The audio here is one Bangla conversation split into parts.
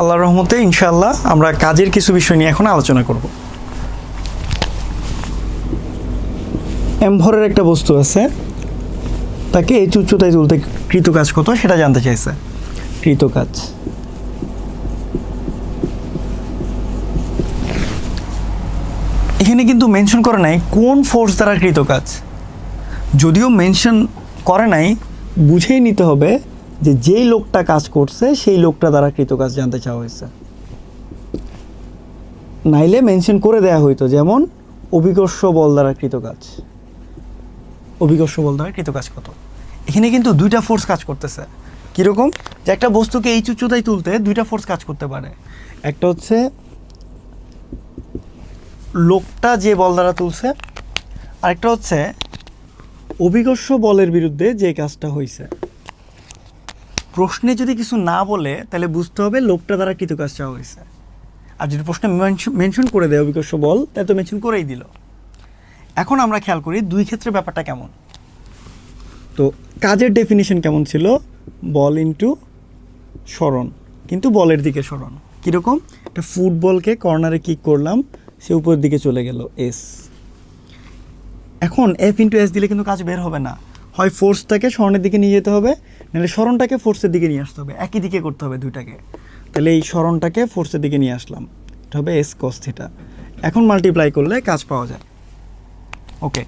আল্লাহর রহমতে ইনশাল্লাহ আমরা কাজের কিছু বিষয় নিয়ে এখন আলোচনা করব। এমভরের একটা বস্তু আছে, তাকে এই উচ্চতায় তুলতে কৃত কাজ কত সেটা জানতে চাইছে। কৃত কাজ। এখানে কিন্তু মেনশন করে নাই কোন ফোর্স দ্বারা কৃত কাজ। যদিও মেনশন করে নাই, বুঝেই নিতে হবে যে যেই লোকটা কাজ করছে, সেই লোকটা দ্বারা কৃত কাজ জানতে চাওয়া হয়েছে। নাইলে মেনশন করে দেয়া হইতো যেমন, অভিকর্ষ বল দ্বারা কৃত কাজ। অভিকর্ষ বল দ্বারা কৃত কাজ কত? এখানে কিন্তু দুইটা ফোর্স কাজ করতেছে। কীরকম? যে একটা বস্তুকে এই উচ্চতায় তুলতে দুইটা ফোর্স কাজ করতে পারে। একটা হচ্ছে, লোকটা যে বল দ্বারা তুলছে, আরেকটা হচ্ছে, অভিকর্ষ বলের বিরুদ্ধে যে কাজটা হয়েছে প্রশ্নে যদি কিছু না বলে, তাহলে বুঝতে হবে লোকটা দ্বারা কৃত কাজ চাওয়া হয়েছে। আর যদি প্রশ্নে মেনশন করে দেয়, অভিকর্ষ বল, তাহলে তো মেনশন করেই দিল। এখন আমরা খেয়াল করি দুই ক্ষেত্রে ব্যাপারটা কেমন। তো কাজের ডেফিনিশন কেমন ছিল? বল ইনটু স্মরণ কিন্তু বলের দিকে স্মরণ কীরকম? একটা ফুটবলকে কর্নারে কিক করলাম, সে উপরের দিকে চলে গেল এস এখন এফ ইন্টু এস দিলে কিন্তু কাজ বের হবে না। হয় ফোর্সটাকে স্বর্ণের দিকে নিয়ে যেতে হবে নাহলে স্মরণটাকে ফোর্সের দিকে নিয়ে আসতে হবে। একই দিকে করতে হবে দুইটাকে। তাহলে এই স্মরণটাকে ফোর্সের দিকে নিয়ে আসলাম। এটা হবে এস কস থিটা এখন মাল্টিপ্লাই করলে কাজ পাওয়া যায়। ওকে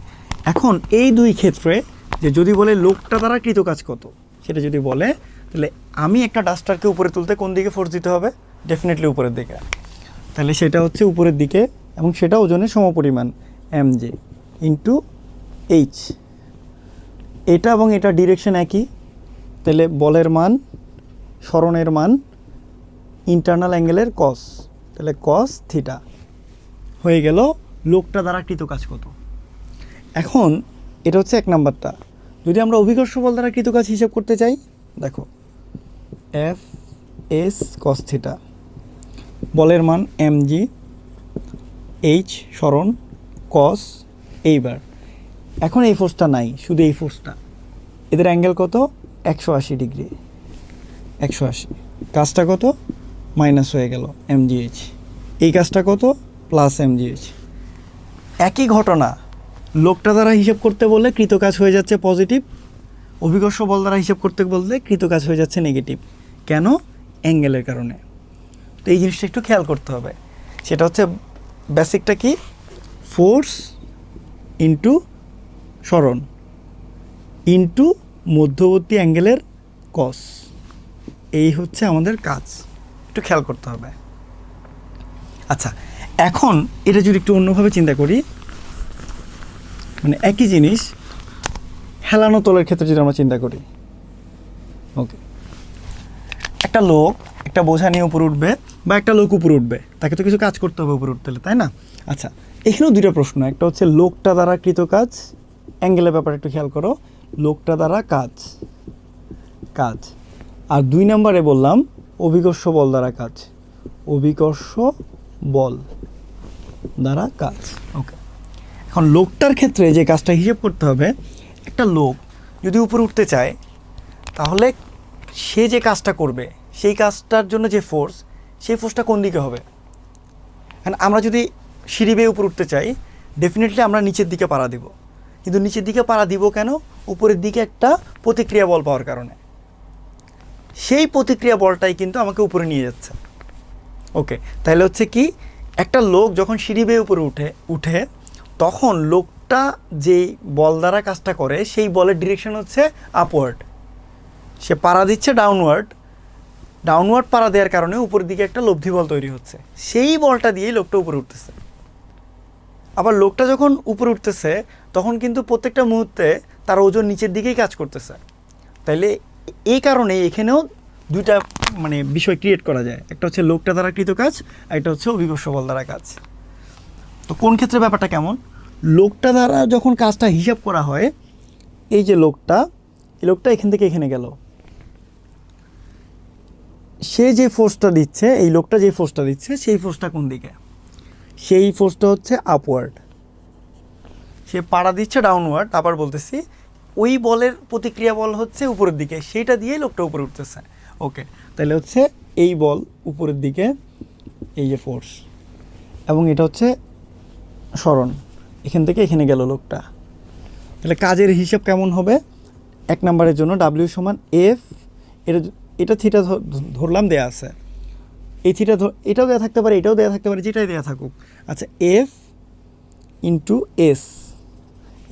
এখন এই দুই ক্ষেত্রে যে যদি বলে লোকটা দ্বারা কৃত কাজ কত, সেটা যদি বলে, তাহলে আমি একটা ডাস্টারকে উপরে তুলতে কোন দিকে ফোর্স দিতে হবে? ডেফিনেটলি উপরের দিকে। তাহলে সেটা হচ্ছে উপরের দিকে এবং সেটা ওজনের সমপরিমাণ এম জে ইন্টু এইচ এটা এবং এটা ডিরেকশন একই। তাহলে বলের মান, স্মরণের মান ইন্টারনাল অ্যাঙ্গেলের কস তাহলে কস থিটা হয়ে গেল লোকটা দ্বারা কৃত কাজ কত। এখন এটা হচ্ছে এক নাম্বারটা। যদি আমরা অভিকর্ষ বল দ্বারা কৃত কাজ হিসাব করতে চাই, দেখো এফ এস কস থিটা বলের মান এম জি এইচ স্মরণ কস এইবার। এখন এই ফোর্সটা নাই, শুধু এই ফোর্সটা এদের অ্যাঙ্গেল কত? একশো আশি ডিগ্রি। একশো আশি। কাজটা কত? মাইনাস হয়ে গেল এমজিএইচ এই কাজটা কত? প্লাস এমজিএইচ একই ঘটনা। লোকটা দ্বারা হিসেব করতে বললে কৃত কাজ হয়ে যাচ্ছে পজিটিভ। অভিকর্ষ বল দ্বারা হিসেব করতে বললে কৃত কাজ হয়ে যাচ্ছে নেগেটিভ। কেন? অ্যাঙ্গেলের কারণে। তো এই জিনিসটা একটু খেয়াল করতে হবে। সেটা হচ্ছে বেসিকটা কি? ফোর্স ইন্টু স্মরণ ইন্টু মধ্যবর্তী অ্যাঙ্গেলের কস এই হচ্ছে আমাদের কাজ। একটু খেয়াল করতে হবে। আচ্ছা এখন এটা যদি একটু অন্যভাবে চিন্তা করি মানে একই জিনিস হেলানো তোলের ক্ষেত্রে যদি আমরা চিন্তা করি। ওকে একটা লোক একটা বোঝা নিয়ে উপরে উঠবে বা একটা লোক উপরে উঠবে। তাকে তো কিছু কাজ করতে হবে উপরে উঠতে হলে, তাই না? আচ্ছা এখানেও দুইটা প্রশ্ন। একটা হচ্ছে লোকটা দ্বারা কৃত কাজ, অ্যাঙ্গেলের ব্যাপারে একটু খেয়াল করো। লোকটা দ্বারা কাজ। কাজ। আর দুই নম্বরে বললাম, অভিকর্ষ বল দ্বারা কাজ। অভিকর্ষ বল দ্বারা কাজ। ওকে এখন লোকটার ক্ষেত্রে যে কাজটা হিসেব করতে হবে, একটা লোক যদি উপরে উঠতে চায়, তাহলে সে যে কাজটা করবে, সেই কাজটার জন্য যে ফোর্স সেই ফোর্সটা কোন দিকে হবে? কারণ আমরা যদি সিঁড়ি বেয়ে উপরে উঠতে চাই ডেফিনেটলি আমরা নিচের দিকে পাড়া দিব। কিন্তু নিচের দিকে পাড়া দিব কেন? উপরের দিকে একটা প্রতিক্রিয়া বল পাওয়ার কারণে। সেই প্রতিক্রিয়া বলটাই কিন্তু আমাকে উপরে নিয়ে যাচ্ছে। ওকে, তাহলে হচ্ছে কি, একটা লোক যখন সিঁড়ি বেয়ে উপরে উঠে উঠে, তখন লোকটা যেই বল দ্বারা কাজটা করে, সেই বলের ডিরেকশন হচ্ছে আপওয়ার্ড সে পাড়া দিচ্ছে ডাউনওয়ার্ড ডাউনওয়ার্ড পাড়া দেওয়ার কারণে উপরের দিকে একটা লব্ধি বল তৈরি হচ্ছে। সেই বলটা দিয়েই লোকটা উপরে উঠতেছে। আবার লোকটা যখন উপরে উঠতেছে, তখন কিন্তু প্রত্যেকটা মুহূর্তে তার ওজন নিচের দিকেই কাজ করতেছে। তাইলে এই কারণে এখানেও দুইটা মানে বিষয় ক্রিয়েট করা যায়। একটা হচ্ছে লোকটা দ্বারা কৃত কাজ, আর একটা হচ্ছে অভিকর্ষ বল দ্বারা কাজ। তো কোন ক্ষেত্রে ব্যাপারটা কেমন? লোকটা দ্বারা যখন কাজটা হিসাব করা হয়, এই যে লোকটা, এই লোকটা এখান থেকে এখানে গেল। সে যে ফোর্সটা দিচ্ছে, এই লোকটা যে ফোর্সটা দিচ্ছে, সেই ফোর্সটা কোন দিকে? সেই ফোর্সটা হচ্ছে আপওয়ার্ড সে পাড়া দিচ্ছে ডাউনওয়ার্ড আবার বলতেছি, ওই বলের প্রতিক্রিয়া বল হচ্ছে উপরের দিকে, সেইটা দিয়েই লোকটা উপরে উঠতেছে। ওকে তাহলে হচ্ছে এই বল উপরের দিকে, এই যে ফোর্স এবং এটা হচ্ছে স্মরণ, এখান থেকে এখানে গেল লোকটা। তাহলে কাজের হিসাব কেমন হবে? এক নম্বরের জন্য ডাব্লিউ সমান এফ এটা এটা থিটা ধরলাম দেয়া আছে। এই থিটা এটাও দেওয়া থাকতে পারে, এটাও দেওয়া থাকতে পারে, যেটাই দেওয়া থাকুক। আচ্ছা এফ ইন্টু এস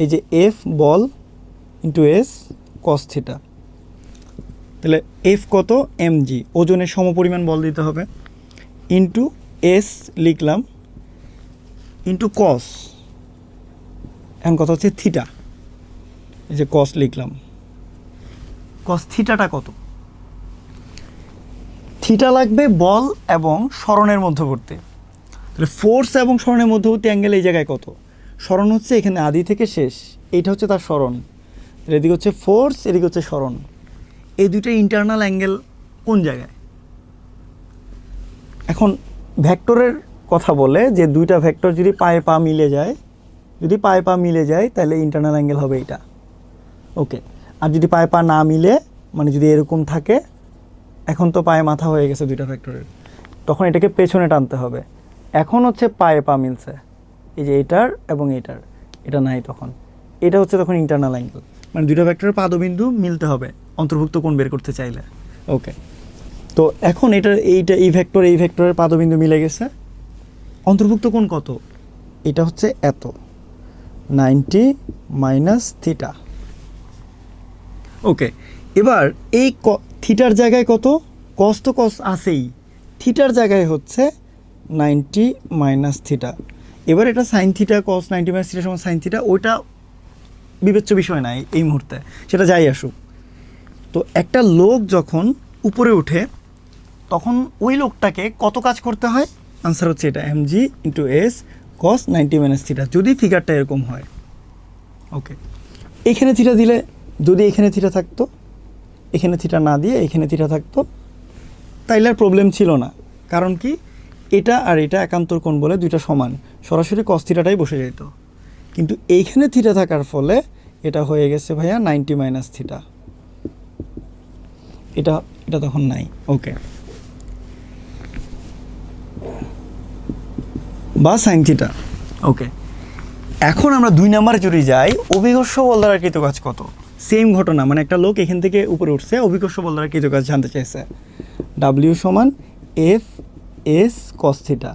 এই যে এফ বল ইন্টু এস কস থিটা তাহলে এফ কত? এম জি ওজনের সমপরিমাণ বল দিতে হবে। ইন্টু এস লিখলাম ইন্টু কস এখন কথা হচ্ছে থিটা এই যে কস লিখলাম। কস থিটাটা কত? থিটা লাগবে বল এবং স্মরণের মধ্যবর্তী। তাহলে ফোর্স এবং স্মরণের মধ্যবর্তী অ্যাঙ্গেল এই জায়গায় কত? স্মরণ হচ্ছে এখানে আদি থেকে শেষ। এইটা হচ্ছে তার স্মরণ। এদিকে হচ্ছে ফোর্স এদিকে হচ্ছে স্মরণ। এই দুটো ইন্টারনাল অ্যাঙ্গেল কোন জায়গায়? এখন ভেক্টরের কথা বলে যে দুইটা ভেক্টর যদি পায়ে পা মিলে যায়, যদি পায়ে পা মিলে যায়, তাহলে ইন্টারনাল অ্যাঙ্গেল হবে এইটা। ওকে। আর যদি পায়ে পা না মিলে মানে যদি এরকম থাকে, এখন তো পায়ে মাথা হয়ে গেছে দুইটা ফ্যাক্টরের তখন এটাকে পেছনে টানতে হবে। এখন হচ্ছে পায়ে পা মিলছে। এই যে এটার এবং এটার এটা নাই তখন। এটা হচ্ছে তখন ইন্টারনাল অ্যাঙ্গেল মানে দুইটা ফ্যাক্টরের পাদবিন্দু মিলতে হবে অন্তর্ভুক্ত কোণ বের করতে চাইলে। ওকে তো এখন এটার এইটা এই ভেক্টর এই ভেক্টরের পাদবিন্দু মিলে গেছে। অন্তর্ভুক্ত কোণ কত? এটা হচ্ছে এত। Ninety minus theta. ওকে এবার এই ক- থিটার জায়গায় কত? কস তো কস আছেই। থিটার জায়গায় হচ্ছে নাইনটি মাইনাস থিটা। এবার এটা sine theta cos ninety minus theta সমান সাইন থিটা ওইটা বিবেচ্য বিষয় নাই এই মুহূর্তে, সেটা যাই আসুক। তো একটা লোক যখন উপরে উঠে, তখন ওই লোকটাকে কত কাজ করতে হয়? আনসার হচ্ছে এটা M G into S cos ninety minus theta যদি ফিগারটা এরকম হয়। ওকে এখানে থিটা দিলে যদি এখানে থিটা থাকতো, এখানে থিটা না দিয়ে এখানে থিটা থাকতো, তাইলে আর প্রবলেম ছিল না। কারণ কি? এটা আর এটা একান্তর কোণ বলে দুইটা সমান। সরাসরি কস থিটাটাই বসে যেত কিন্তু এইখানে থিটা থাকার ফলে এটা হয়ে গেছে ভাইয়া নাইনটি মাইনাস থিটা এটা এটা তখন নাই ওকে বা সাইন থিটা ওকে এখন আমরা দুই নম্বরে যদি যাই, অভিঘর্ষ বল দ্বারা কৃত কাজ কত? সেম ঘটনা মানে একটা লোক এখান থেকে উপরে উঠছে, অভিঘর্ষ বল দ্বারা কৃত কাজ জানতে চাইছে। ডাব্লিউ সমান F S cos theta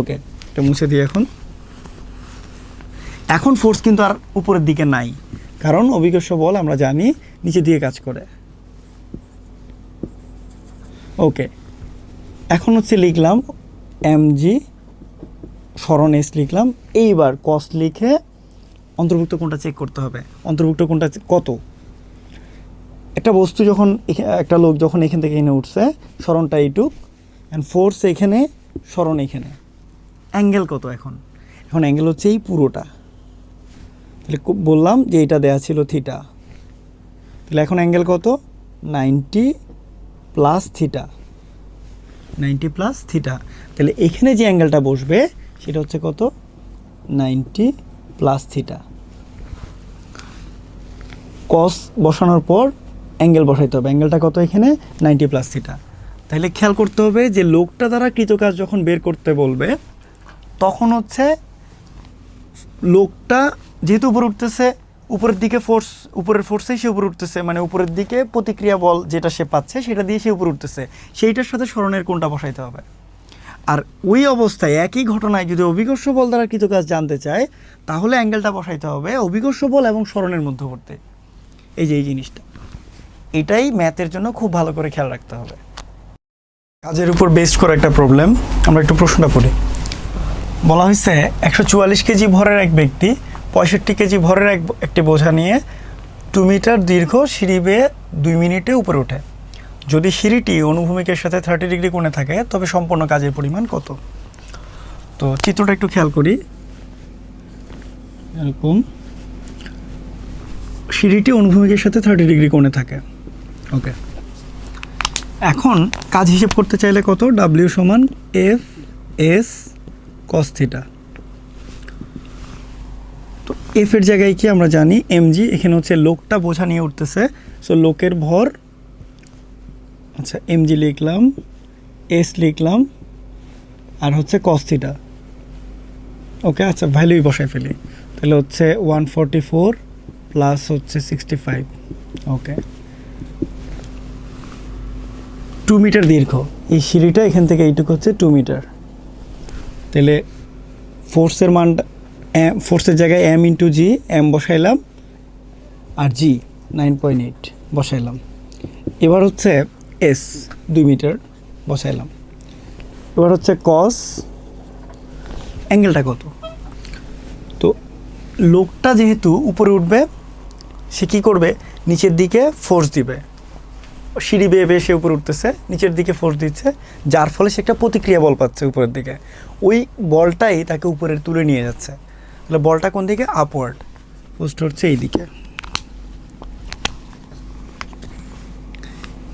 okay এটা মুছে দিই এখন। এখন ফোর্স কিন্তু আর উপরের দিকে নাই। কারণ অভিঘর্ষ বল আমরা জানি, নিচে দিয়ে কাজ করে। ওকে এখন হচ্ছে লিখলাম এম জি স্মরণ এস লিখলাম। এইবার কস্ট লিখে অন্তর্ভুক্ত কোনটা চেক করতে হবে। অন্তর্ভুক্ত কোনটা কত? একটা বস্তু যখন একটা লোক যখন এখান থেকে এনে উঠছে, স্মরণটা এইটুক। অ্যান্ড ফোর্স এখানে, স্মরণ এখানে। অ্যাঙ্গেল কত এখন? এখন অ্যাঙ্গেল হচ্ছে এই পুরোটা। তাহলে বললাম যে এটা দেয়া ছিল থিটা। তাহলে এখন অ্যাঙ্গেল কত? Ninety plus theta. Ninety plus theta. তাহলে এখানে যে অ্যাঙ্গেলটা বসবে সেটা হচ্ছে কত? Ninety plus theta. কস বসানোর পর অ্যাঙ্গেল বসাইতে হবে। অ্যাঙ্গেলটা কত এখানে? Ninety plus theta. তাহলে খেয়াল করতে হবে যে লোকটা দ্বারা কৃতকাজ যখন বের করতে বলবে তখন হচ্ছে লোকটা যেহেতু উপরে উঠতেছে, উপরের দিকে ফোর্স উপরের ফোর্সেই সে উপরে উঠতেছে মানে উপরের দিকে প্রতিক্রিয়া বল যেটা সে পাচ্ছে সেটা দিয়ে সে উপরে উঠতেছে। সেইটার সাথে স্মরণের কোনটা বসাইতে হবে। আর ওই অবস্থায় একই ঘটনায় যদি অভিকর্ষ বল দ্বারা কিছু কাজ জানতে চায়, তাহলে অ্যাঙ্গেলটা বসাইতে হবে অভিকর্ষ বল এবং স্মরণের মধ্যবর্তী। এই যে এই জিনিসটা। এটাই ম্যাথের জন্য খুব ভালো করে খেয়াল রাখতে হবে। কাজের উপর বেস্ট করা একটা প্রবলেম আমরা একটু প্রশ্নটা পড়ি। বলা হয়েছে, একশো চুয়াল্লিশ কেজি ভরের এক ব্যক্তি, পঁয়ষট্টি কেজি ভরের এক একটি বোঝা নিয়ে টু মিটার দীর্ঘ সিঁড়ি বেয়ে দুই মিনিটে উপরে ওঠে। যদি সিঁড়িটি অনুভূমিকের সাথে থার্টি ডিগ্রি কোণে থাকে, তবে সম্পূর্ণ কাজের পরিমাণ কত? তো চিত্রটা একটু খেয়াল করি। এরকম। সিঁড়িটি অনুভূমিকের সাথে থার্টি ডিগ্রি কোণে থাকে। ওকে। এখন কাজ হিসেব করতে চাইলে কত? ডাব্লিউ সমান এফ এস কস থিটা তো এফ এর জায়গায় কি আমরা জানি? এমজি এখানে হচ্ছে লোকটা বোঝা নিয়ে উঠতেছে। সো লোকের ভর আচ্ছা এমজি লিখলাম এস লিখলাম, আর হচ্ছে কস্তিটা ওকে আচ্ছা ভ্যালুই বসাই ফেলি। তাহলে হচ্ছে ওয়ান ফোরটি ফোর প্লাস হচ্ছে sixty five okay two metre দীর্ঘ। এই সিঁড়িটা এখান থেকে এইটুকু হচ্ছে টু মিটার তাহলে ফোর্সের মানটা ফোর্সের জায়গায় এম ইন্টু জি এম বসাইলাম, আর জি নাইন পয়েন্ট এইট বসাইলাম। এবার হচ্ছে এস দুই মিটার বসাইলাম। এবার হচ্ছে কস অ্যাঙ্গেলটা কত? তো লোকটা যেহেতু উপরে উঠবে, সে কী করবে? নিচের দিকে ফোর্স দিবে। সিঁড়ি বেয়ে বেয়ে সে উপরে উঠতেছে, নিচের দিকে ফোর্স দিচ্ছে, যার ফলে সে একটা প্রতিক্রিয়া বল পাচ্ছে উপরের দিকে। ওই বলটাই তাকে উপরে তুলে নিয়ে যাচ্ছে। তাহলে বলটা কোন দিকে? আপওয়ার্ড পোস্ট হচ্ছে এই দিকে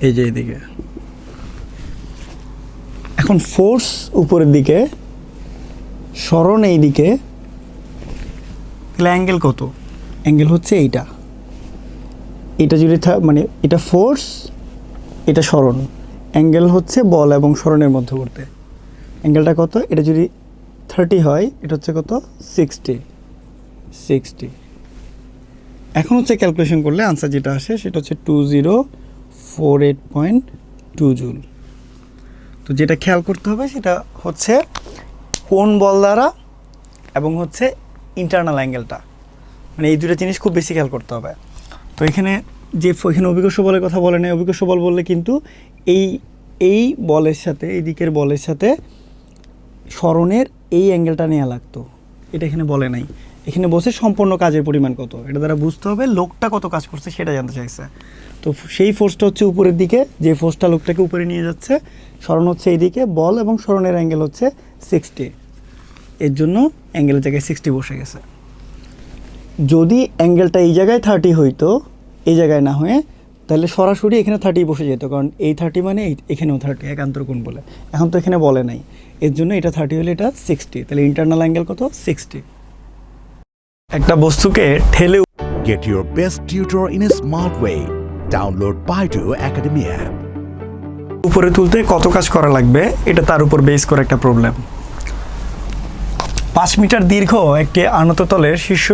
এই যে এইদিকে। এখন ফোর্স উপরের দিকে, স্মরণ এই দিকে তাহলে অ্যাঙ্গেল কত? অ্যাঙ্গেল হচ্ছে এইটা। এটা যদি মানে এটা ফোর্স এটা স্মরণ। অ্যাঙ্গেল হচ্ছে বল এবং স্মরণের মধ্যবর্তী। অ্যাঙ্গেলটা কত? এটা যদি থার্টি হয়, এটা হচ্ছে কত? সিক্সটি সিক্সটি এখন হচ্ছে ক্যালকুলেশন করলে আনসার যেটা আসে, সেটা হচ্ছে two zero four eight point two joule তো যেটা খেয়াল করতে হবে, সেটা হচ্ছে কোন বল দ্বারা এবং হচ্ছে ইন্টারনাল অ্যাঙ্গেলটা মানে এই দুটো জিনিস খুব বেশি খেয়াল করতে হবে। তো এখানে যে এখানে অভিজ্ঞ বলের কথা বলে নেই, অভিজ্ঞ বল বললে কিন্তু এই এই বলের সাথে, এই দিকের বলের সাথে স্মরণের এই অ্যাঙ্গেলটা নেওয়া লাগতো। এটা এখানে বলে নাই। এখানে বসে সম্পূর্ণ কাজের পরিমাণ কত। এটা দ্বারা বুঝতে হবে লোকটা কত কাজ করছে সেটা জানতে চাইছে। তো সেই ফোর্সটা হচ্ছে উপরের দিকে, যে ফোর্সটা লোকটাকে উপরে নিয়ে যাচ্ছে, স্মরণ হচ্ছে এই দিকে বল এবং স্মরণের অ্যাঙ্গেল হচ্ছে সিক্সটি এর জন্য অ্যাঙ্গেলের জায়গায় সিক্সটি বসে গেছে। যদি অ্যাঙ্গেলটা এই জায়গায় থার্টি হইতো এই জায়গায় না হয়ে তাহলে সরাসরি এখানে থার্টি বসে যেত কারণ এই থার্টি মানে এখানেও থার্টি একান্তর কোণ বলে। এখন তো এখানে বলে নাই। এর জন্য এটা থার্টি হলে এটা সিক্সটি তাহলে ইন্টারনাল অ্যাঙ্গেল কত? সিক্সটি একটা বস্তুকে ঠেলে Get your best tutor in a smart way. Download Baidu Academy app. উপরে তুলতে কত কাজ করা লাগবে এটা তার উপর বেস করে একটা প্রবলেম পাঁচ মিটার দীর্ঘ একটি আনত তলের শীর্ষ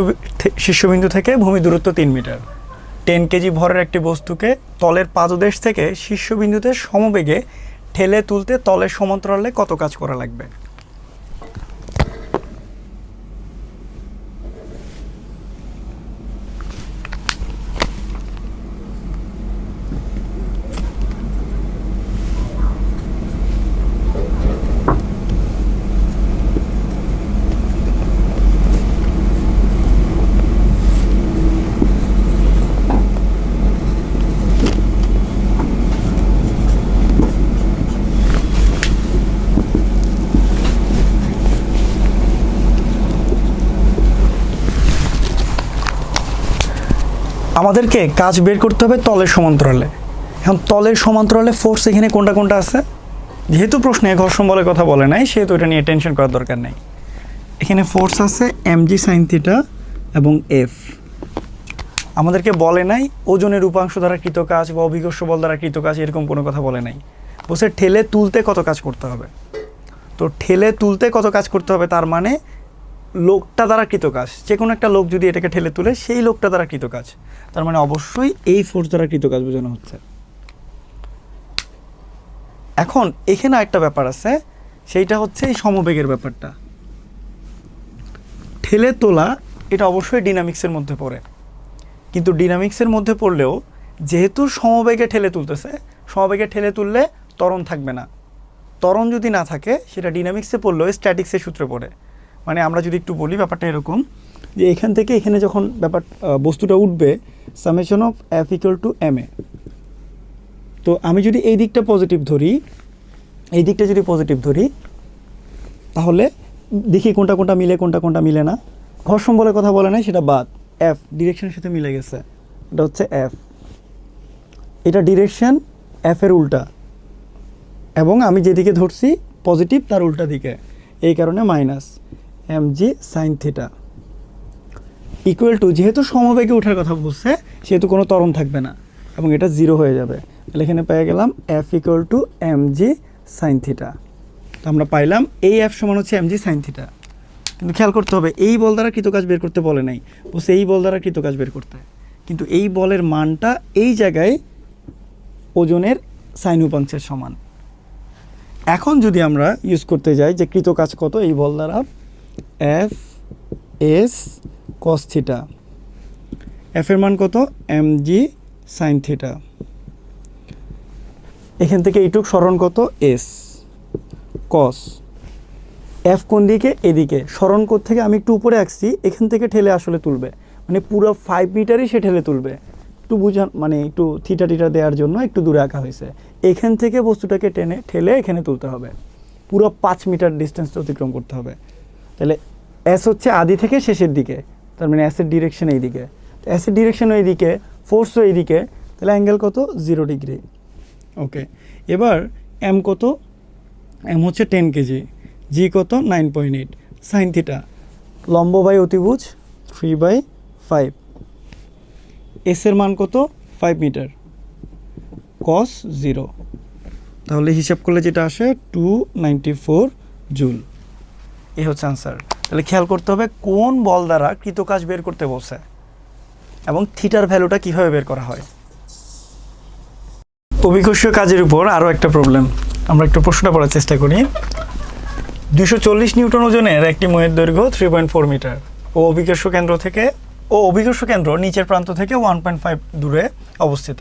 শীর্ষবিন্দু থেকে ভূমি দূরত্ব তিন মিটার। টেন কেজি ভরের একটি বস্তুকে তলের পাদদেশ থেকে শীর্ষবিন্দুতে সমবেগে ঠেলে তুলতে তলের সমান্তরালে কত কাজ করা লাগবে? আমাদেরকে কাজ বের করতে হবে তলের সমান্তরালে। এখন তলের সমান্তরালে ফোর্স এখানে কোনটা কোনটা আছে? যেহেতু প্রশ্নে ঘর্ষণ বলের কথা বলে নাই, সেহেতু এটা নিয়ে টেনশন করার দরকার নেই। এখানে ফোর্স আছে এমজি সাইন থিটা এবং এফ আমাদেরকে বলে নাই ওজনের উপাংশ দ্বারা কৃত কাজ বা অভিঘর্ষ বল দ্বারা কৃত কাজ, এরকম কোনো কথা বলে নাই। বসে ঠেলে তুলতে কত কাজ করতে হবে। তো ঠেলে তুলতে কত কাজ করতে হবে তার মানে লোকটা দ্বারা কৃত কাজ যে কোনো একটা লোক যদি এটাকে ঠেলে তুলে, সেই লোকটা দ্বারা কৃত কাজ তার মানে অবশ্যই এই ফোর্স দ্বারা কৃত কাজ বোঝানো হচ্ছে। এখন এখানে একটা ব্যাপার আছে, সেইটা হচ্ছে এই সমবেগের ব্যাপারটা। ঠেলে তোলা, এটা অবশ্যই ডিনামিক্সের মধ্যে পড়ে। কিন্তু ডিনামিক্সের মধ্যে পড়লেও, যেহেতু সমবেগে ঠেলে তুলতেছে, সমবেগে ঠেলে তুললে ত্বরণ থাকবে না। ত্বরণ যদি না থাকে, সেটা ডিনামিক্সে পড়লেও স্ট্যাটিক্সের সূত্রে পড়ে। মানে আমরা যদি একটু বলি ব্যাপারটা এরকম, যে এখান থেকে এখানে যখন ব্যাপার বস্তুটা উঠবে summation of F equal to M A. তো আমি যদি এই দিকটা পজিটিভ ধরি, এই দিকটা যদি পজিটিভ ধরি, তাহলে দেখি কোনটা কোনটা মিলে, কোনটা কোনটা মিলে না। ঘর্ষণ বলে কথা বলে নাই, সেটা বাদ। এফ ডিরেকশনের সাথে মিলে গেছে। এটা হচ্ছে এফ এটা ডিরেকশন এফের উল্টা। এবং আমি যেদিকে ধরছি পজিটিভ তার উল্টা দিকে। এই কারণে minus M G sine theta equal to যেহেতু সমবেগে ওঠার কথা বলছে, সেহেতু কোনো ত্বরণ থাকবে না এবং এটা জিরো হয়ে যাবে। তাহলে এখানে পেয়ে গেলাম F equal to M G sine theta তো আমরা পাইলাম এই এফ সমান হচ্ছে এম জি সাইন থিটা কিন্তু খেয়াল করতে হবে, এই বল দ্বারা কৃতকাজ বের করতে বলে নাই। বলছে এই বল দ্বারা কৃতকাজ বের করতে। কিন্তু এই বলের মানটা এই জায়গায় ওজনের সাইন উপাংশের সমান। এখন যদি আমরা ইউজ করতে যাই যে কৃতকাজ কত, এই বল দ্বারা F S cos theta F এর মান কত? এম জি সাইন থিটা এখান থেকে এইটুক স্মরণ কত? এস কস এফ কোন দিকে? এদিকে। স্মরণ কোড থেকে আমি একটু উপরে আঁকছি। এখান থেকে ঠেলে আসলে তুলবে। মানে পুরো ফাইভ মিটারই সে ঠেলে তুলবে। একটু বুঝান মানে একটু থিটা টিটা দেওয়ার জন্য একটু দূরে আঁকা হয়েছে। এখান থেকে বস্তুটাকে টেনে, ঠেলে এখানে তুলতে হবে। পুরো পাঁচ মিটার ডিস্টেন্সটা অতিক্রম করতে হবে। তাহলে এস হচ্ছে আদি থেকে শেষের দিকে তার মানে এসের ডিরেকশন এই দিকে তো এসের ডিরেকশন এই দিকে ফোর্সও এই দিকে তাহলে অ্যাঙ্গেল কত? জিরো ডিগ্রি ওকে এবার এম কত? এম হচ্ছে টেন কেজি জি কত? Nine point eight sine theta লম্ব বাই অতিভুজ থ্রি বাই ফাইভ এসের মান কত? ফাইভ মিটার কস জিরো তাহলে হিসাব করলে যেটা আসে টু নাইনটি ফোর জুল এই হচ্ছে আনসার তাহলে খেয়াল করতে হবে কোন বল দ্বারা কৃতকাজ বের করতে বলছে এবং থিটার ভ্যালুটা কীভাবে বের করা হয়। অভিকর্ষীয় কাজের উপর আরও একটা প্রবলেম আমরা একটু প্রশ্নটা পড়ার চেষ্টা করি। দুশো চল্লিশ নিউটন ওজনের একটি ময়ের দৈর্ঘ্য থ্রি পয়েন্ট ফোর মিটার ও অভিকর্ষ কেন্দ্র থেকে, ও অভিকর্ষ কেন্দ্র নিচের প্রান্ত থেকে ওয়ান পয়েন্ট ফাইভ দূরে অবস্থিত।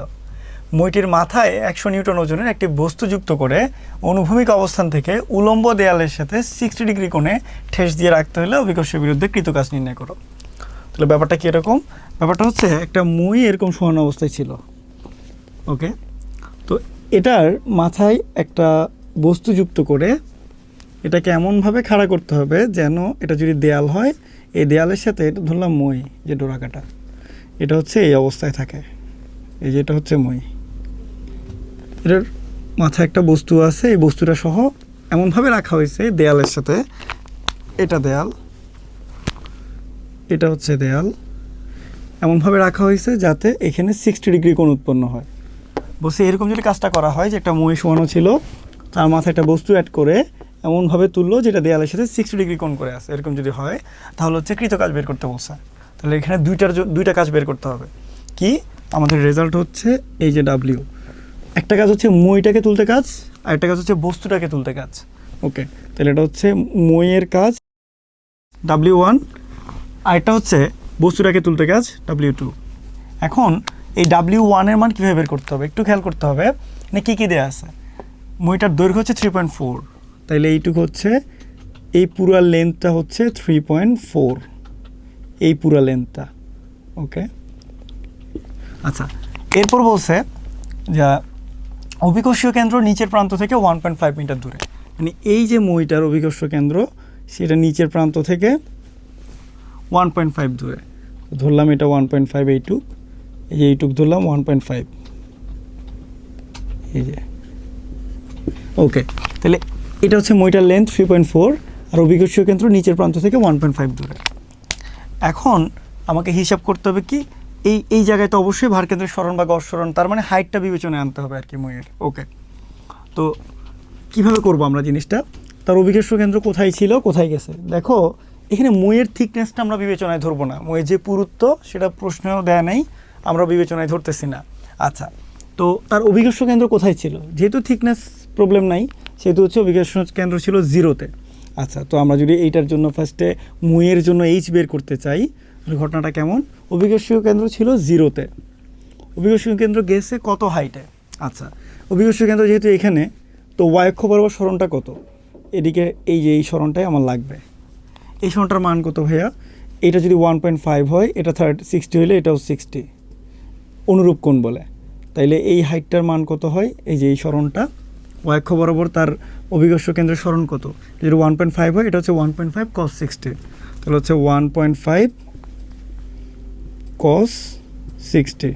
মইটির মাথায় একশো নিউটন ওজনের একটি বস্তু যুক্ত করে অনুভূমিক অবস্থান থেকে উলম্ব দেয়ালের সাথে সিক্সটি ডিগ্রি কোণে ঠেস দিয়ে রাখতে হলে অভিকর্ষের বিরুদ্ধে কৃতকাজ নির্ণয় করো। তাহলে ব্যাপারটা কীরকম ব্যাপারটা হচ্ছে একটা মই এরকম সমান অবস্থায় ছিল। ওকে? তো এটার মাথায় একটা বস্তু যুক্ত করে এটাকে এমনভাবে খাড়া করতে হবে যেন এটা যদি দেয়াল হয়, এই দেয়ালের সাথে এটা ধরলাম মই, যে ডোরাকাটা। এটা হচ্ছে এই অবস্থায় থাকে। এই যেটা হচ্ছে মই। এটার মাথায় একটা বস্তু আছে, এই বস্তুটা সহ এমনভাবে রাখা হয়েছে দেয়ালের সাথে। এটা দেয়াল, এটা হচ্ছে দেয়াল। এমনভাবে রাখা হয়েছে যাতে এখানে সিক্সটি ডিগ্রি কোণ উৎপন্ন হয়। বসে এরকম যদি কাজটা করা হয়, যে একটা মই শোয়ানো ছিল, তার মাথায় একটা বস্তু অ্যাড করে এমনভাবে তুললো যেটা দেয়ালের সাথে সিক্সটি ডিগ্রি কোণ করে আসে এরকম যদি হয়, তাহলে হচ্ছে কৃত কাজ বের করতে বলছে। তাহলে এখানে দুইটার দুইটা কাজ বের করতে হবে। কি? আমাদের রেজাল্ট হচ্ছে এই যে ডাব্লিউ একটা কাজ হচ্ছে মইটাকে তুলতে কাজ আর একটা কাজ হচ্ছে বস্তুটাকে তুলতে কাজ। ওকে তাহলে এটা হচ্ছে মইয়ের কাজ। ডাব্লিউ ওয়ান আর একটা হচ্ছে বস্তুটাকে তুলতে কাজ ডাব্লিউ টু এখন এই ডাব্লিউ ওয়ানের মান কীভাবে বের করতে হবে? একটু খেয়াল করতে হবে মানে কী কী দেওয়া আছে? মইটার দৈর্ঘ্য হচ্ছে থ্রি পয়েন্ট ফোর তাইলে এইটুকু হচ্ছে এই পুরো লেন্থটা হচ্ছে থ্রি পয়েন্ট ফোর এই পুরো লেন্থটা ওকে আচ্ছা এরপর বলছে যা অভিকর্ষীয় কেন্দ্র নিচের প্রান্ত থেকে ওয়ান পয়েন্ট ফাইভ মিটার দূরে। মানে এই যে মইটার অভিকর্ষ কেন্দ্র, সেটা নিচের প্রান্ত থেকে ওয়ান পয়েন্ট ফাইভ দূরে। ধরলাম এটা ওয়ান পয়েন্ট ফাইভ এইটুক। এই যে এইটুক ধরলাম ওয়ান পয়েন্ট ফাইভ এই যে। ওকে তাহলে এটা হচ্ছে মইটার লেন্থ থ্রি পয়েন্ট ফোর আর অভিকর্ষীয় কেন্দ্র নিচের প্রান্ত থেকে ওয়ান পয়েন্ট ফাইভ দূরে। এখন আমাকে হিসাব করতে হবে কি? এই এই জায়গায় তো অবশ্যই ভার কেন্দ্রের স্মরণ বা গড় তার মানে হাইটটা বিবেচনায় আনতে হবে আর কি মইয়ের ওকে তো কীভাবে করব আমরা জিনিসটা? তার অভিকর্ষ কেন্দ্র কোথায় ছিল, কোথায় গেছে? দেখো, এখানে মইয়ের থিকনেসটা আমরা বিবেচনায় ধরবো না। মইয়ের যে পুরুত্ব, সেটা প্রশ্নেও দেয় নাই, আমরা বিবেচনায় ধরতেছি না। আচ্ছা তো তার অভিকর্ষ কেন্দ্র কোথায় ছিল? যেহেতু থিকনেস প্রবলেম নাই, সেহেতু হচ্ছে অভিকর্ষ কেন্দ্র ছিল জিরোতে আচ্ছা তো আমরা যদি এইটার জন্য ফার্স্টে মুয়ের জন্য এইচ বের করতে চাই ঘটনাটা কেমন? অভিকর্ষীয় কেন্দ্র ছিল জিরোতে। অভিকর্ষীয় কেন্দ্র গেছে কত হাইটে আচ্ছা অভিকর্ষীয় কেন্দ্র যেহেতু এখানে, তো ওয়াক্ষ বরাবর সরণটা কত? এদিকে এই যে এই সরণটাই আমার লাগবে। এই সরণটার মান কত ভাইয়া? এটা যদি ওয়ান পয়েন্ট ফাইভ হয়, এটা থার্ড সিক্সটি হলে এটাও সিক্সটি অনুরূপ কোণ বলে। তাইলে এই হাইটটার মান কত হয়? এই যে এই সরণটা ওয়াক্ষ বরাবর তার অভিকর্ষ কেন্দ্রের সরণ কত? যদি ওয়ান পয়েন্ট ফাইভ হয়, এটা হচ্ছে one point five cos sixty তাহলে হচ্ছে one point five cos sixty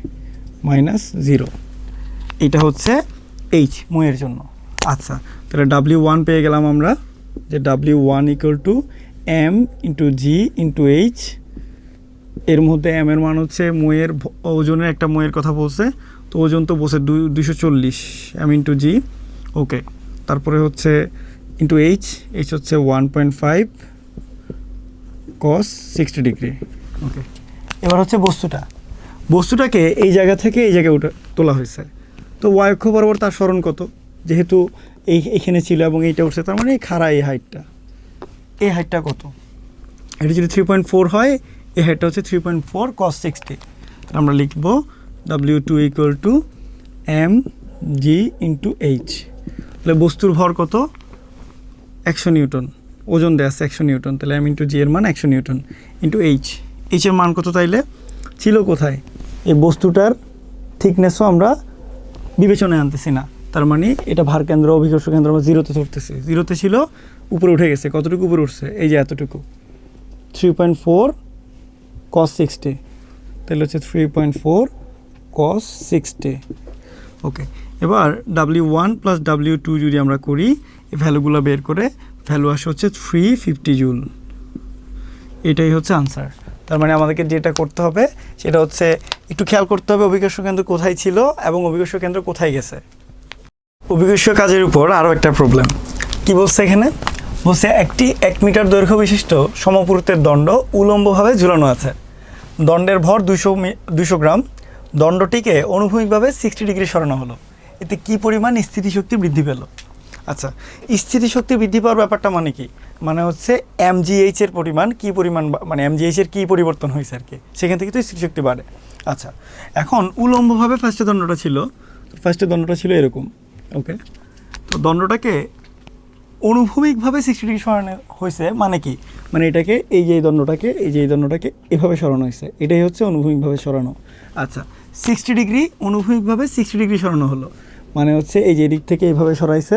minus zero এটা হচ্ছে এইচ ময়ের জন্য। আচ্ছা তাহলে ডাব্লিউ ওয়ান পেয়ে গেলাম আমরা যে W one equal to M into G into H এর মধ্যে এম এর মান হচ্ছে ময়ের ওজনের একটা ময়ের কথা বলছে। তো ওজন তো বসে দুশো চল্লিশ এম ইন্টু জি ওকে তারপরে হচ্ছে ইন্টু এইচ এইচ হচ্ছে one point five cos sixty degree okay এবার হচ্ছে বস্তুটা। বস্তুটাকে এই জায়গা থেকে এই জায়গায় উঠে তোলা হয়েছে। তো ওয়াই অক্ষ বরাবর তার স্মরণ কত? যেহেতু এই এখানে ছিল এবং এইটা উঠছে তার মানে এই খাড়া এই হাইটটা। এই হাইটটা কত? এটা যদি থ্রি পয়েন্ট ফোর হয় এই হাইটটা হচ্ছে three point four cos sixty তাহলে আমরা লিখব W two equal to M G into H তাহলে বস্তুর ভর কত? একশো নিউটন। ওজন দেওয়া আছে একশো নিউটন। তাহলে এম ইন্টু জি এর মান একশো নিউটন ইন্টু এইচ এইচের মান কত তাইলে? ছিল কোথায়? এই বস্তুটার থিকনেসও আমরা বিবেচনায় আনতেছি না। তার মানে এটা ভার কেন্দ্র, অভিকর্ষ কেন্দ্র আমরা জিরোতে ধরতেছি। জিরোতে ছিল, উপরে উঠে গেছে। কতটুকু উপরে উঠছে? এই যে এতটুকু। Three point four cos sixty তাহলে হচ্ছে three point four cos sixty okay, এবার W one plus W two যদি আমরা করি, এই ভ্যালুগুলো বের করে, ভ্যালু আসে হচ্ছে থ্রি ফিফটি জুল এটাই হচ্ছে আনসার তার মানে আমাদেরকে যেটা করতে হবে সেটা হচ্ছে একটু খেয়াল করতে হবে অভিকর্ষ কেন্দ্র কোথায় ছিল এবং অভিকর্ষ কেন্দ্র কোথায় গেছে। অভিকর্ষ কাজের উপর আরও একটা প্রবলেম কি বলছে এখানে? বলছে একটি এক মিটার দৈর্ঘ্য বিশিষ্ট সমপুরুতের দণ্ড উলম্বভাবে ঝুলানো আছে। দণ্ডের ভর দুশো দুশো গ্রাম। দণ্ডটিকে অনুভূমিকভাবে সিক্সটি ডিগ্রি সরানো হলো। এতে কি পরিমাণ স্থিতিশক্তি বৃদ্ধি পেল? আচ্ছা স্থিতিশক্তি বৃদ্ধি পাওয়ার ব্যাপারটা মানে কি? মানে হচ্ছে এমজিএইচ এর পরিমাণ কি পরিমাণ মানে এমজিএইচ এর কি পরিবর্তন হয়েছে আর কি? সেখান থেকে তো স্থিতিশক্তি বাড়ে। আচ্ছা এখন উলম্বভাবে ফার্স্টে দণ্ডটা ছিল। ফার্স্টে দণ্ডটা ছিল এরকম ওকে তো দণ্ডটাকে অনুভূমিকভাবে সিক্সটি ডিগ্রি সরানো হয়েছে মানে কি? মানে এটাকে এই যে এই দণ্ডটাকে, এই যে এই দণ্ডটাকে এভাবে সরানো হয়েছে। এটাই হচ্ছে অনুভূমিকভাবে সরানো। আচ্ছা সিক্সটি ডিগ্রি অনুভূমিকভাবে সিক্সটি ডিগ্রি সরানো হলো। মানে হচ্ছে এই যে দিক থেকে এইভাবে সরাইছে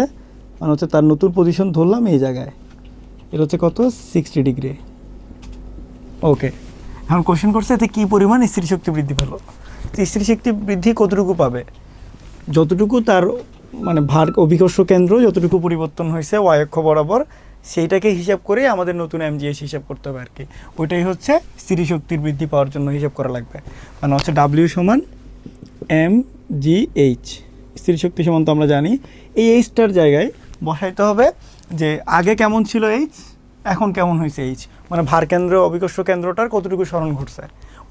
মানে হচ্ছে তার নতুন পজিশন ধরলাম এই জায়গায়। এটা হচ্ছে কত? সিক্সটি ডিগ্রি ওকে এখন কোশ্চেন করছে এতে কী পরিমাণ স্থিতিশক্তি বৃদ্ধি পেল? তো স্থিতিশক্তি বৃদ্ধি কতটুকু পাবে? যতটুকু তার মানে ভার অভিকর্ষ কেন্দ্র যতটুকু পরিবর্তন হয়েছে ওয়াই অক্ষ বরাবর, সেইটাকে হিসাব করে আমাদের নতুন এমজিএস হিসাব করতে হবে আর কি ওইটাই হচ্ছে স্থিতিশক্তির বৃদ্ধি পাওয়ার জন্য হিসাব করা লাগবে। মানে হচ্ছে ডাব্লিউ সমান এম জি এইচ স্থিতিশক্তি সমান তো আমরা জানি। এই এইচটার জায়গায় বসাইতে হবে যে আগে কেমন ছিল এইচ, এখন কেমন হয়েছে এইচ? মানে ভার কেন্দ্র, অভিকর্ষ কেন্দ্রটার কতটুকু স্মরণ ঘটছে?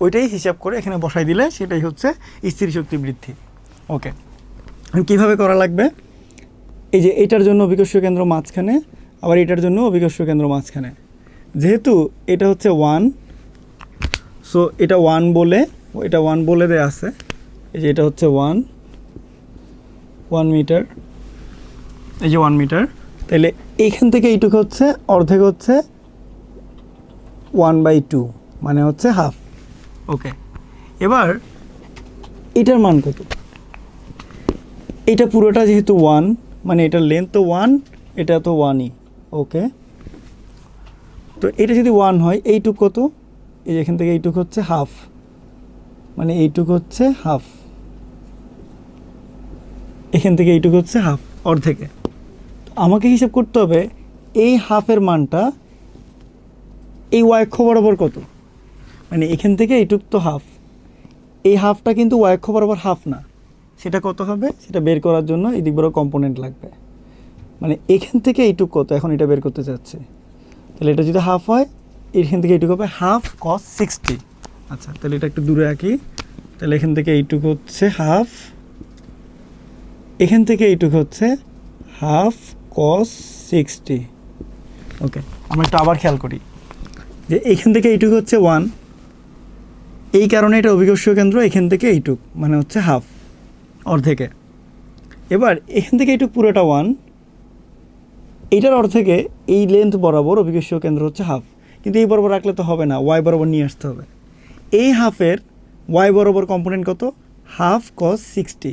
ওইটাই হিসাব করে এখানে বসাই দিলে সেটাই হচ্ছে স্থিতিশক্তি বৃদ্ধি। ওকে কীভাবে করা লাগবে? এই যে এটার জন্য অভিকর্ষ কেন্দ্র মাঝখানে, আবার এটার জন্য অভিকর্ষ কেন্দ্র মাঝখানে। যেহেতু এটা হচ্ছে ওয়ান সো এটা ওয়ান বলে, এটা ওয়ান বলে দেয়া আছে। এই যে এটা হচ্ছে ওয়ান ওয়ান মিটার এই যে ওয়ান মিটার তাহলে এইখান থেকে এইটুকু হচ্ছে অর্ধেক হচ্ছে ওয়ান বাই টু মানে হচ্ছে হাফ ওকে এবার এটার মান কত? এটা পুরোটা যেহেতু ওয়ান মানে এটার লেন্থ তো ওয়ান এটা তো ওয়ানই ওকে তো এটা যদি ওয়ান হয় এইটুক কত? এই এখান থেকে এইটুক হচ্ছে হাফ মানে এইটুক হচ্ছে হাফ এখান থেকে এইটুক হচ্ছে হাফ অর্ধেকে। আমাকে হিসাব করতে হবে এই হাফের মানটা এই ওয়াক্ষ বরাবর কত? মানে এখান থেকে এইটুক তো হাফ এই হাফটা কিন্তু ওয়াক্ষ বরাবর হাফ না। সেটা কত হবে? সেটা বের করার জন্য এই দিক বড় কম্পোনেন্ট লাগবে। মানে এখান থেকে এইটুক কত? এখন এটা বের করতে চাচ্ছে। তাহলে এটা যদি হাফ হয়, এখান থেকে এইটুকু হবে হাফ কস সিক্সটি আচ্ছা তাহলে এটা একটু দূরে আঁকি। তাহলে এখান থেকে এইটুক হচ্ছে হাফ এখান থেকে এইটুক হচ্ছে হাফ কস সিক্সটি ওকে আমরা একটু আবার খেয়াল করি। যে এইখান থেকে এইটুকু হচ্ছে ওয়ান এই কারণে এটা অভিকর্ষীয় কেন্দ্র, এখান থেকে এইটুক মানে হচ্ছে হাফ অর্ধেকে। এবার এখান থেকে এইটুক পুরোটা ওয়ান এইটার অর্ধেকে এই লেন্থ বরাবর অভিকর্ষীয় কেন্দ্র হচ্ছে হাফ কিন্তু এই বরাবর রাখলে তো হবে না ওয়াই বরাবর নিয়ে আসতে হবে। এই হাফের ওয়াই বরাবর কম্পোনেন্ট কত? হাফ কস সিক্সটি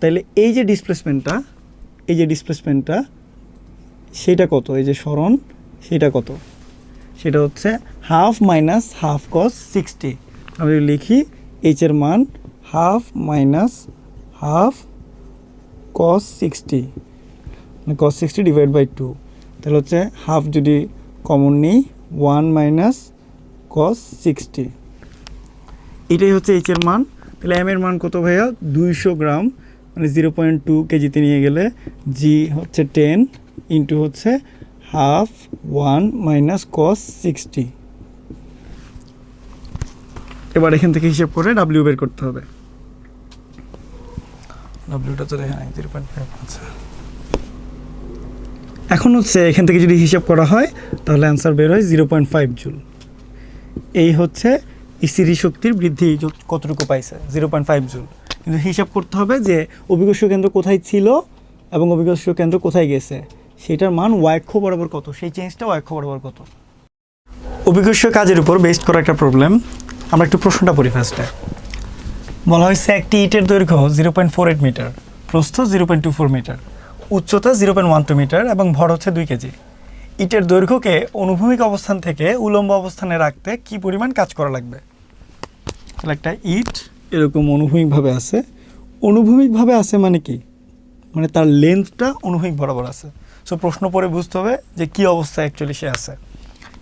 তাহলে এই যে ডিসপ্লেসমেন্টটা এই যে ডিসপ্লেসমেন্টটা সেটা কত? এই যে স্মরণ সেটা কত? সেটা হচ্ছে half minus half cos sixty আমি লিখি এইচের মান half minus half cos sixty মানে cos sixty divide by two তাহলে হচ্ছে হাফ যদি কমন নিই ওয়ান মাইনাস কস সিক্সটি এটাই হচ্ছে এইচের মান। তাহলে এম এর মান কত ভাইয়া? দুইশো গ্রাম। মানে জিরো পয়েন্ট টু কেজিতে নিয়ে গেলে জি হচ্ছে টেন ইন্টু হচ্ছে half one minus cos sixty এবার এখান থেকে হিসেব করে ডাব্লিউ বের করতে হবে। ডাব্লিউটা তো দেখে নাই জিরো পয়েন্ট ফাইভ আচ্ছা এখন হচ্ছে এখান থেকে যদি হিসাব করা হয় তাহলে অ্যান্সার বের হয় জিরো পয়েন্ট ফাইভ জুল। এই হচ্ছে স্থিতি শক্তির বৃদ্ধি কতটুকু পাইছে? Zero point five joule. কিন্তু হিসাব করতে হবে যে অভিকর্ষ কেন্দ্র কোথায় ছিল এবং অভিকর্ষ কেন্দ্র কোথায় গেছে। সেটার মান ওয়াক্ষ বরাবর কত? সেই চেঞ্জটা ওয়াক্ষ বরাবর কত? অভিকর্ষ কাজের উপর বেস্ট করা একটা প্রবলেম আমরা একটু প্রশ্নটা পড়ি ফার্স্টে বলা হয়েছে একটি ইটের দৈর্ঘ্য zero point four eight metre প্রস্থ zero point two four metre উচ্চতা zero point one two metre এবং ভর হচ্ছে দুই কেজি। ইটের দৈর্ঘ্যকে অনুভূমিক অবস্থান থেকে উলম্ব অবস্থানে রাখতে কি পরিমাণ কাজ করা লাগবে? তাহলে একটা ইট এরকম অনুভূমিকভাবে আছে। অনুভূমিকভাবে আছে মানে কি? মানে তার লেন্থটা অনুভূমিক বরাবর আছে। সো প্রশ্ন পরে বুঝতে হবে যে কি অবস্থা অ্যাকচুয়ালি সে আছে।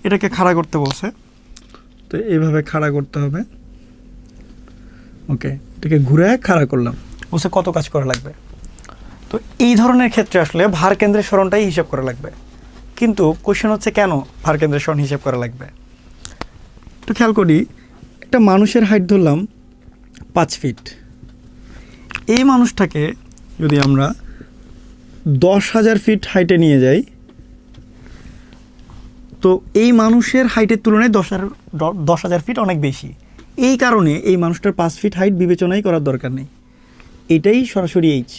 এটাকে খাড়া করতে বলছে। তো এইভাবে খাড়া করতে হবে। ওকে এটাকে ঘুরে খাড়া করলাম। বলছে, কত কাজ করা লাগবে? তো এই ধরনের ক্ষেত্রে আসলে ভার কেন্দ্রের স্মরণটাই হিসাব করা লাগবে। কিন্তু কোশ্চেন হচ্ছে কেন ভার কেন্দ্রের স্মরণ হিসাব করা লাগবে? একটু খেয়াল করি, একটা মানুষের হাইট ধরলাম পাঁচ ফিট এই মানুষটাকে যদি আমরা দশ হাজার ফিট হাইটে নিয়ে যাই, তো এই মানুষের হাইটের তুলনায় দশ হাজার দশ হাজার ফিট অনেক বেশি। এই কারণে এই মানুষটার পাঁচ ফিট হাইট বিবেচনাই করার দরকার নেই। এটাই সরাসরি এইচ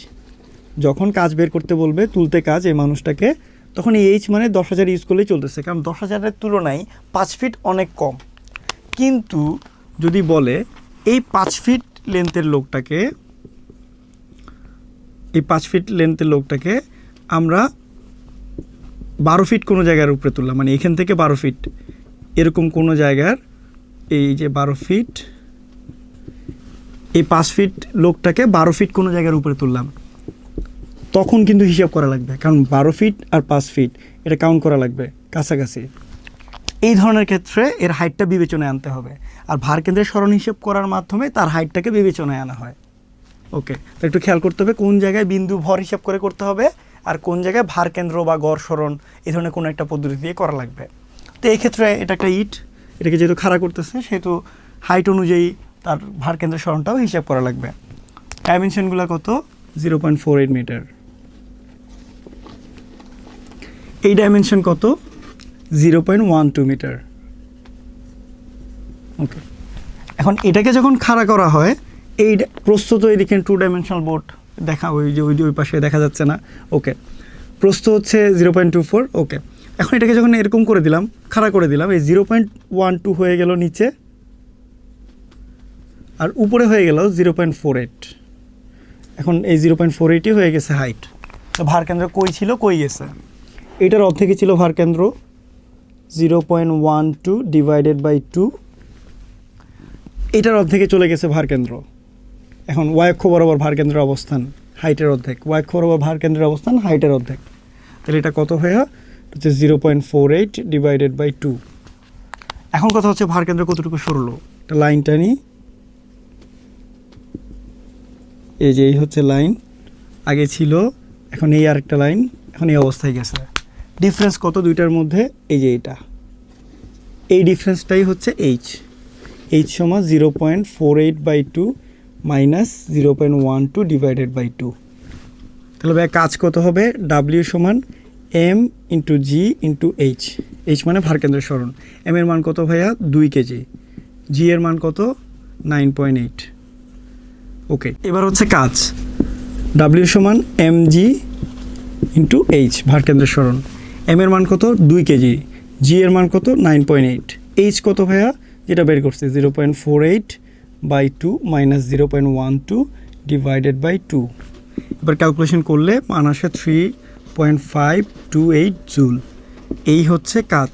যখন কাজ বের করতে বলবে, তুলতে কাজ এই মানুষটাকে, তখন এই এইচ মানে দশ হাজার ইউজ করলেই চলতেছে, কারণ দশ হাজারের তুলনায় পাঁচ ফিট অনেক কম। কিন্তু যদি বলে এই পাঁচ ফিট লেন্থের লোকটাকে, এই পাঁচ ফিট লেন্থের লোকটাকে আমরা বারো ফিট কোনো জায়গার উপরে তুললাম। মানে এখান থেকে বারো ফিট। এরকম কোনো জায়গার এই যে বারো ফিট, এই পাঁচ ফিট লোকটাকে বারো ফিট কোনো জায়গার উপরে তুললাম। তখন কিন্তু হিসাব করা লাগবে। কারণ বারো ফিট আর পাঁচ ফিট, এটা কাউন্ট করা লাগবে কাছাকাছি। এই ধরনের ক্ষেত্রে এর হাইটটা বিবেচনায় আনতে হবে। আর ভার কেন্দ্রের স্মরণ হিসেব করার মাধ্যমে তার হাইটটাকে বিবেচনায় আনা হয়। ওকে, তো একটু খেয়াল করতে হবে কোন জায়গায় বিন্দু ভর হিসাব করে করতে হবে আর কোন জায়গায় ভার কেন্দ্র বা গড় স্মরণ এই ধরনের কোনো একটা পদ্ধতি দিয়ে করা লাগবে। তো এই ক্ষেত্রে এটা একটা ইট, এটাকে যেহেতু খাড়া করতেছে, সেহেতু হাইট অনুযায়ী তার ভার কেন্দ্রের স্মরণটাও হিসাব করা লাগবে। ডাইমেনশনগুলো কত? Zero point four eight metre এই ডাইমেনশন কত? Zero point one two metre. Okay এখন এটাকে যখন খাড়া করা হয়, এই প্রস্তুত এদিকে টু ডাইমেনশনাল বোর্ড দেখা ওই যে ওই যে ওই পাশে দেখা যাচ্ছে না। ওকে প্রস্থ হচ্ছে zero point two four. Okay এখন এটাকে যখন এরকম করে দিলাম, খাড়া করে দিলাম, এই জিরো পয়েন্ট ওয়ান টু হয়ে গেল নিচে, আর উপরে হয়ে গেল জিরো পয়েন্ট ফোর এইট। এখন এই জিরো পয়েন্ট ফোর এইটই হয়ে গেছে হাইট তো ভার কেন্দ্র কই ছিল? কই গেছে? এটার অর্ধেকই ছিল ভার কেন্দ্র। Zero point one two divided by two. এটার অর্ধেকে চলে গেছে ভার কেন্দ্র। এখন ওয়াক্ষ বরাবর ভার কেন্দ্রের অবস্থান হাইটের অর্ধেক। ওয়াক্ষ বরাবর ভার কেন্দ্রের অবস্থান হাইটের অর্ধেক। তাহলে এটা কত হয়ে হচ্ছে zero point four eight divided by two. এখন কথা হচ্ছে ভার কেন্দ্র কতটুকু সরলো? একটা লাইনটা টানি। এই যে এই হচ্ছে লাইন আগে ছিল, এখন এই আরেকটা লাইন এখন এই অবস্থায় গেছে। ডিফারেন্স কত দুইটার মধ্যে? এই যে এটা। এই ডিফারেন্সটাই হচ্ছে এইচ এইচ সমান zero point four eight by two minus zero point one two divided by two তাহলে ভাই, কাজ কত হবে? ডাব্লিউ সমান M into G into H H মানে ভারকেন্দ্রের স্মরণ এম এর মান কত ভাইয়া? দুই কেজি। জি এর মান কত? নাইন পয়েন্ট এইট ওকে এবার হচ্ছে কাজ। ডাব্লিউ সমান এম জি ইন্টু এইচ ভারকেন্দ্র স্মরণ এম এর মান কত? দুই কেজি। জি এর মান কত? নাইন পয়েন্ট এইট এইচ কত ভাইয়া? যেটা বের করছে zero point four eight by two minus zero point one two divided by two এবার ক্যালকুলেশন করলে মান আসে three point five two eight joule. এই হচ্ছে কাজ।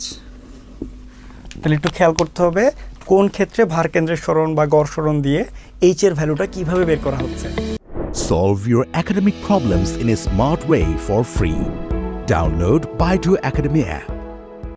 তাহলে একটু খেয়াল করতে হবে, কোন ক্ষেত্রে ভার কেন্দ্রের স্মরণ বা গড় স্মরণ দিয়ে এইচ এর ভ্যালুটা কীভাবে বের করা হচ্ছে। Solve your academic problems in a smart way for free. Download Baidu Academy app.